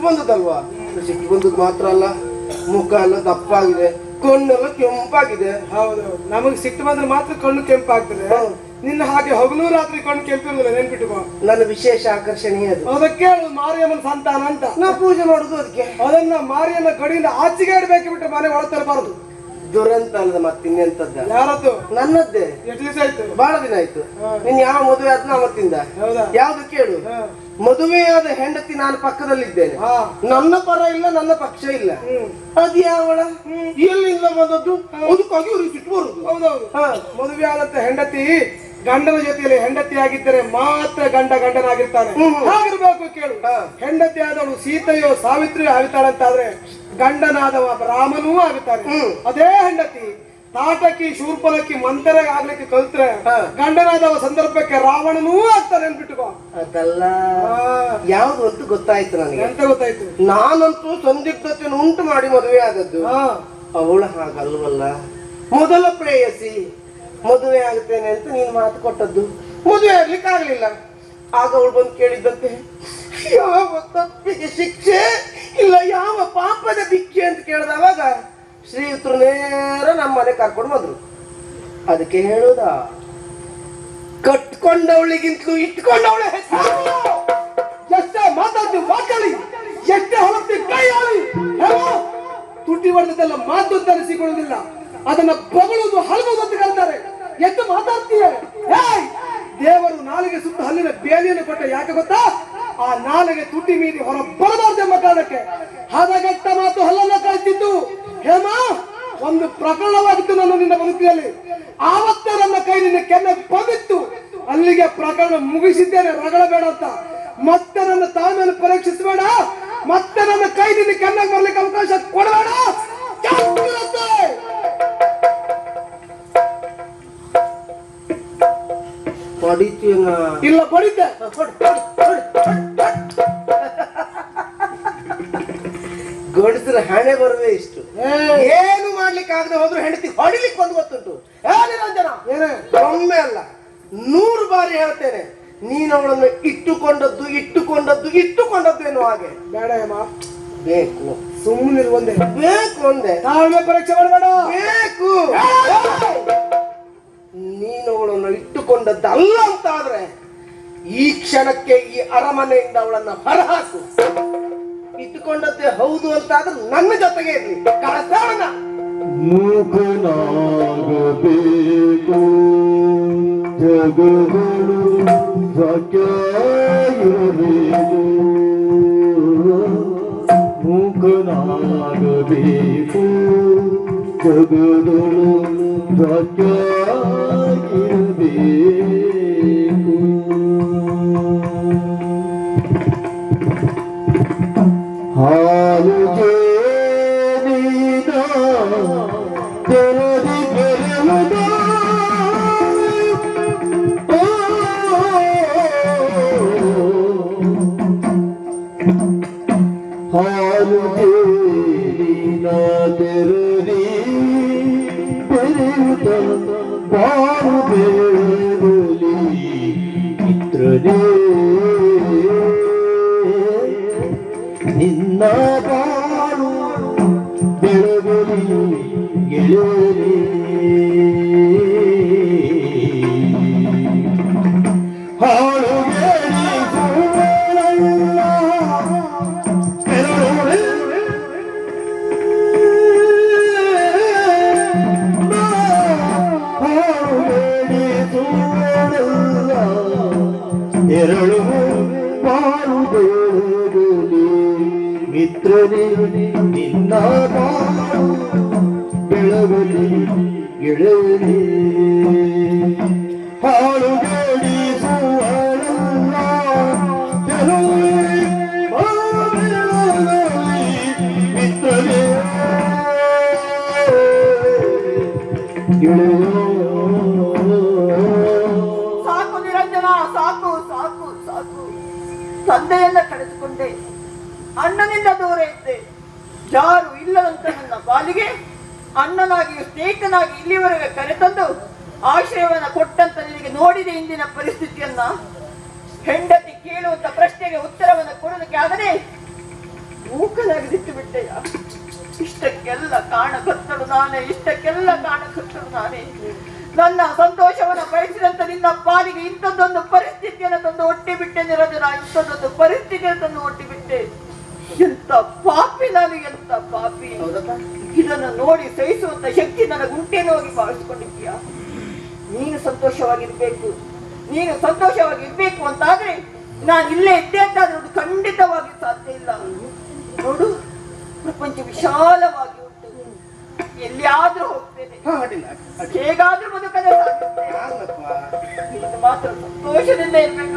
ಸಿಟ್ಟು ಬಂದದಲ್ವಾ ಸಿಟ್ಟು ಬಂದದ್ ಮಾತ್ರ ಅಲ್ಲ ಮುಖ ಎಲ್ಲ ದಪ್ಪಾಗಿದೆ ಕಣ್ಣೆಲ್ಲ ಕೆಂಪಾಗಿದೆ. ಹೌದು ನಮಗೆ ಸಿಟ್ಟು ಬಂದ್ರೆ ಮಾತ್ರ ಕಣ್ಣು ಕೆಂಪಾಗ್ತದೆ. ನಿನ್ನ ಹಾಗೆ ಹಗಲು ರಾತ್ರಿ ಕಣ್ಣು ಕೆಂಪಿರುವುದಿಲ್ಲ ನೆನ್ಪಿಟ್ಟುಕೋ ನನ್ನ ವಿಶೇಷ ಆಕರ್ಷಣೆ ಅದು. ಅದಕ್ಕೆ ಮಾರಿಯಮ್ಮನ ಸಂತಾನ ಅಂತ. ನಾ ಪೂಜೆ ಮಾಡುದು ಅದಕ್ಕೆ. ಅದನ್ನ ಮಾರಿಯನ್ನ ಗಡಿಯಿಂದ ಆಚೆಗೆ ಇಡಬೇಕು ಬಿಟ್ಟು ಮನೆ ಒಳ ತರಬಾರದು. ದುರಂತ ಅಲ್ಲದ ಮತ್ತಿನ್ನೆಂತದ್ದ ಯಾರದ್ದು? ನನ್ನದ್ದೇ. ಎಷ್ಟು ದಿವಸ ಆಯ್ತು? ಬಹಳ ದಿನ ಆಯ್ತು. ನೀನ್ ಯಾವ ಮದುವೆ ಆದ್ನ ಅವತ್ತಿಂದ? ಹೌದಾ? ಯಾವ್ದು ಕೇಳು. ಮದುವೆಯಾದ ಹೆಂಡತಿ ನಾನು ಪಕ್ಕದಲ್ಲಿದ್ದೇನೆ. ನನ್ನ ಪರ ಇಲ್ಲ ನನ್ನ ಪಕ್ಷ ಇಲ್ಲ. ಹ್ಮ್. ಅದು ಯಾವಳ ಎಲ್ಲಿಂದ ಬಂದದ್ದು ಅದಕ್ಕಾಗಿ ಅವ್ರಿಗೆ ಸಿಟ್ಟು ಬರುದು ಹೌದೌದು. ಹಾ. ಮದುವೆ ಆದಂತ ಹೆಂಡತಿ ಗಂಡನ ಜೊತೆಯಲ್ಲಿ ಹೆಂಡತಿ ಆಗಿದ್ದರೆ ಮಾತ್ರ ಗಂಡ ಗಂಡನಾಗಿರ್ತಾನೆ. ಹಾಗಿರ್ಬೇಕು ಕೇಳು. ಹೆಂಡತಿ ಆದವಳು ಸೀತೆಯೋ ಸಾವಿತ್ರಿಯೋ ಆಗುತ್ತಾಳಂತಾದ್ರೆ ಗಂಡನಾದವ ರಾಮನೂ ಆಗುತ್ತಾನೆ. ಅದೇ ಹೆಂಡತಿ ತಾಟಕಿ ಶೂರ್ಪಲಕ್ಕಿ ಮಂತರ ಆಗ್ಲಿಕ್ಕೆ ಕಲ್ತ್ರೆ. ಗಂಡನಾದವ ಸಂದರ್ಭಕ್ಕೆ ರಾವಣನೂ ಆಗ್ತಾನೆ ಅನ್ಬಿಟ್ಟುಕೋ ಅದಲ್ಲ. ಯಾವ್ದು ಅಂತ ಗೊತ್ತಾಯ್ತು ನನಗೆ. ಎಂತ ಗೊತ್ತಾಯ್ತು? ನಾನಂತೂ ಸಂದಿಗ್ಧತೆಯನ್ನು ಉಂಟು ಮಾಡಿ ಮದುವೆ ಆದದ್ದು. ಅವಳು ಹಾಗಲ್ವಲ್ಲ? ಮೊದಲ ಪ್ರೇಯಸಿ. ಮದುವೆ ಆಗುತ್ತೇನೆ ಅಂತ ನೀನು ಮಾತು ಕೊಟ್ಟದ್ದು. ಮದುವೆ ಆಗ್ಲಿಕ್ಕೆ ಆಗ್ಲಿಲ್ಲ. ಆಗ ಅವಳು ಬಂದು ಕೇಳಿದ್ದಂತೆ ಯಾವ ತಪ್ಪಿಗೆ ಶಿಕ್ಷೆ? ಇಲ್ಲ, ಯಾವ ಪಾಪದ ಭಿಕ್ಷೆ ಅಂತ ಕೇಳಿದವಾಗ ಶ್ರೀಯುತರು ನೇರ ನಮ್ಮ ಮನೆ ಕರ್ಕೊಂಡು ಬಂದ್ರು. ಅದಕ್ಕೆ ಹೇಳುದ, ಕಟ್ಕೊಂಡವಳಿಗಿಂತಲೂ ಇಟ್ಕೊಂಡವಳೆ ಎಷ್ಟೇ ಮಾತಾಡ್ತೀವಿ ಮಾತಾಡಿ. ಎಷ್ಟೇ ಹೊಲತ್ತಿ ಕೈ ಆಳಿ ತುಟಿ ಹೊಡೆದಲ್ಲ ಮಾತು ಅಂತ ಅನಿಸಿಕೊಳ್ಳುವುದಿಲ್ಲ. ಅದನ್ನ ಬಗಳುವುದು ಹಲವುದು ಅಂತ ಹೇಳ್ತಾರೆ. ಎದ್ದು ಮಾತಾಡ್ತೀಯ! ದೇವರು ನಾಲಿಗೆ ಸುತ್ತ ಹಲ್ಲಿನ ಬೇಲಿಯನ್ನು ಕೊಟ್ಟ ಯಾಕೆ ಗೊತ್ತಾ? ಆ ನಾಲಿಗೆ ತುಟಿ ಮೀರಿ ಹೊರ ಬರಬಾರ್ದೆಂಬ ಕಾರಣಕ್ಕೆ. ಹದಗೆಟ್ಟ ಮಾತು ಹಲ್ಲನ್ನ ಕಳಿಸಿದ್ದು. ಹೇಮ, ಒಂದು ಪ್ರಕರಣವಾಗಿತ್ತು ನನ್ನ ನಿನ್ನ ಬದುಕಿನಲ್ಲಿ ಆವತ್ತೇ ನನ್ನ ಕೈ ನಿನ್ನ ಕೆನ್ನೆ ಬಂದಿತ್ತು. ಅಲ್ಲಿಗೆ ಪ್ರಕರಣ ಮುಗಿಸಿದ್ದೇನೆ ರಗಳ ಬೇಡ ಅಂತ. ಮತ್ತೆ ನನ್ನ ತಾಳ್ಮೆಯನ್ನು ಪರೀಕ್ಷಿಸಬೇಡ. ಮತ್ತೆ ನನ್ನ ಕೈ ನಿನ್ನ ಕೆನ್ನಾಗ ಬರ್ಲಿಕ್ಕೆ ಅವಕಾಶ ಕೊಡಬೇಡ. ಹೊಡಿತೀನ ಇಲ್ಲ ಬಡಿದ್ದೆ ಗಂಡಸರ ಹಣೆ ಬರುವೆ ಇಷ್ಟು. ಏನು ಮಾಡ್ಲಿಕ್ಕೆ ಆಗದೆ ಹೋದ್ರು ಹೆಂಡತಿ ಹೊಡಿಲಿಕ್ಕೆ ಬಂದು ಗೊತ್ತುಂಟು. ಒಮ್ಮೆ ಅಲ್ಲ ನೂರು ಬಾರಿ ಹೇಳ್ತೇನೆ ನೀನು ಅವಳನ್ನು ಇಟ್ಟುಕೊಂಡದ್ದು ಇಟ್ಟುಕೊಂಡದ್ದು ಇಟ್ಟುಕೊಂಡದ್ದು ಏನು ಹಾಗೆ. ಬೇಡ ಬೇಕು. ಸುಮ್ಮನೆ ಒಂದೇ. ಬೇಕು ಒಂದೇ. ತಾಳ್ಮೆ ಪರೀಕ್ಷೆ ಮಾಡಬೇಡ. ಬೇಕು. ಅಂತ ಅಲ್ಲ ಅಂತಾದ್ರೆ ಈ ಕ್ಷಣಕ್ಕೆ ಈ ಅರಮನೆಯಿಂದ ಅವಳನ್ನ ಹೊರಹಾಕು. ಇಟ್ಟುಕೊಂಡದ್ದೇ ಹೌದು ಅಂತಾದ್ರೆ ನನ್ನ ಜೊತೆಗೆ ಇರ್ಲಿ. ಕಳಸೋಣ ಮೂಕನಾಗಬೇಕು. ಜಗಗಳು ಸಖ್ಯಾಗಿರಬೇಕು ನಿನ್ನ ಬಾಳು ಬೆಳಗಲಿ ಗೆಳೆಯರೇ ಹಾಳು ಎರಳು ಬಾಳು ಬೆಳಗಲಿ ಮಿತ್ರನೇ ನಿನ್ನ ಬಾಳು ಬೆಳಗಲಿ ಗೆಳಲಿ ಹಾಳು ತಂದೆಯನ್ನ ಕಳೆದುಕೊಂಡೆ. ಅಣ್ಣನಿಂದ ದೂರ ಇದ್ದೆ. ಯಾರು ಇಲ್ಲದಂತ ನನ್ನ ಬಾಲಿಗೆ ಅಣ್ಣನಾಗಿ ಸ್ನೇಹಿತನಾಗಿ ಇಲ್ಲಿವರೆಗೆ ಕರೆತಂದು ಆಶ್ರಯವನ್ನ ಕೊಟ್ಟಂತ ನಿನಗೆ ನೋಡಿದೆ ಇಂದಿನ ಪರಿಸ್ಥಿತಿಯನ್ನ? ಹೆಂಡತಿ ಕೇಳುವಂತ ಪ್ರಶ್ನೆಗೆ ಉತ್ತರವನ್ನು ಕೊಡೋದಕ್ಕೆ ಆಗದೆ ಮೂಕನಾಗಿ ಬಿಟ್ಟು ಬಿಟ್ಟೆಯ. ಇಷ್ಟಕ್ಕೆಲ್ಲ ಕಾರಣಕರ್ತಳು ನಾನೇ, ಇಷ್ಟಕ್ಕೆಲ್ಲ ಕಾರಣಕರ್ತಳು ನಾನೇ. ನನ್ನ ಸಂತೋಷವನ್ನು ಬಯಸಿದಂತ ನಿನ್ನ ಪಾಲಿಗೆ ಇಂಥದ್ದೊಂದು ಪರಿಸ್ಥಿತಿಯನ್ನು ತಂದು ಒಟ್ಟಿ ಬಿಟ್ಟೆ ನಿರಜನ ಇಂಥದ್ದೊಂದು ಪರಿಸ್ಥಿತಿಯನ್ನು ತಂದು ಒಟ್ಟಿ ಬಿಟ್ಟೆ ಎಂತ ಪಾಪಿ ನಾನು ಎಂತ ಪಾಪಿ. ಇದನ್ನು ನೋಡಿ ಸಹಿಸುವಂತ ಶಕ್ತಿ ನನ್ನ ಉಂಟೇನೋ ಹೋಗಿ ಭಾವಿಸ್ಕೊಂಡಿದ್ದೀಯಾ ನೀನು ಸಂತೋಷವಾಗಿರ್ಬೇಕು. ನೀನು ಸಂತೋಷವಾಗಿರ್ಬೇಕು ಅಂತಾದ್ರೆ ನಾನು ಇಲ್ಲೇ ಇದ್ದೆ ಅಂತ ಖಂಡಿತವಾಗಿ ಸಾಧ್ಯ ಇಲ್ಲ. ನೋಡು ಪ್ರಪಂಚ ವಿಶಾಲವಾಗಿ ಅಡ್ಡಿಲ್ಲ. ಹೇಗಾದ್ರೂ ಬದುಕದೆ ಮಾತ್ರ ಸಂತೋಷದಿಂದ ಇರ್ಬೇಕು.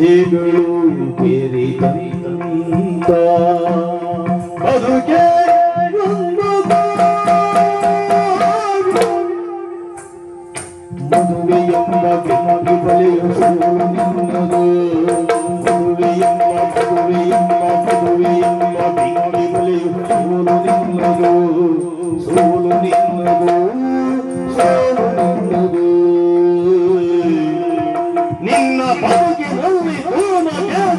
ವ್ಯಥೆಗಳು ಬೆರೆತಂತ ಬದುಕೆ. ಮದುವೆಯೆಂಬ ಬೆಂಕಿ ಬಲೆಯು ನಿನ್ನದು. ಮದುವೆಯೆಂಬ ಮದುವೆಯೆಂಬ ಮದುವೆಯೆಂಬ ಬೆಂಕಿ ಬಲೆಯು ಸೋಲು ನಿನ್ನದು. ಸೋಲು ನಿನ್ನದು ಸೋಲು ನಿನ್ನದು. ನಿನ್ನ ಬದುಕಿನಲ್ಲಿ ಹೋಮ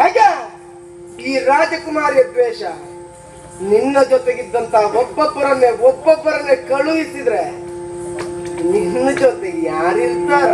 ಹೇಗೆ? ಈ ರಾಜಕುಮಾರಿಯ ದ್ವೇಷ. ನಿನ್ನ ಜೊತೆಗಿದ್ದಂತ ಒಬ್ಬೊಬ್ಬರನ್ನೇ ಒಬ್ಬೊಬ್ಬರನ್ನೇ ಕಳುಹಿಸಿದ್ರೆ ನಿನ್ನ ಜೊತೆ ಯಾರಿರ್ತಾರ?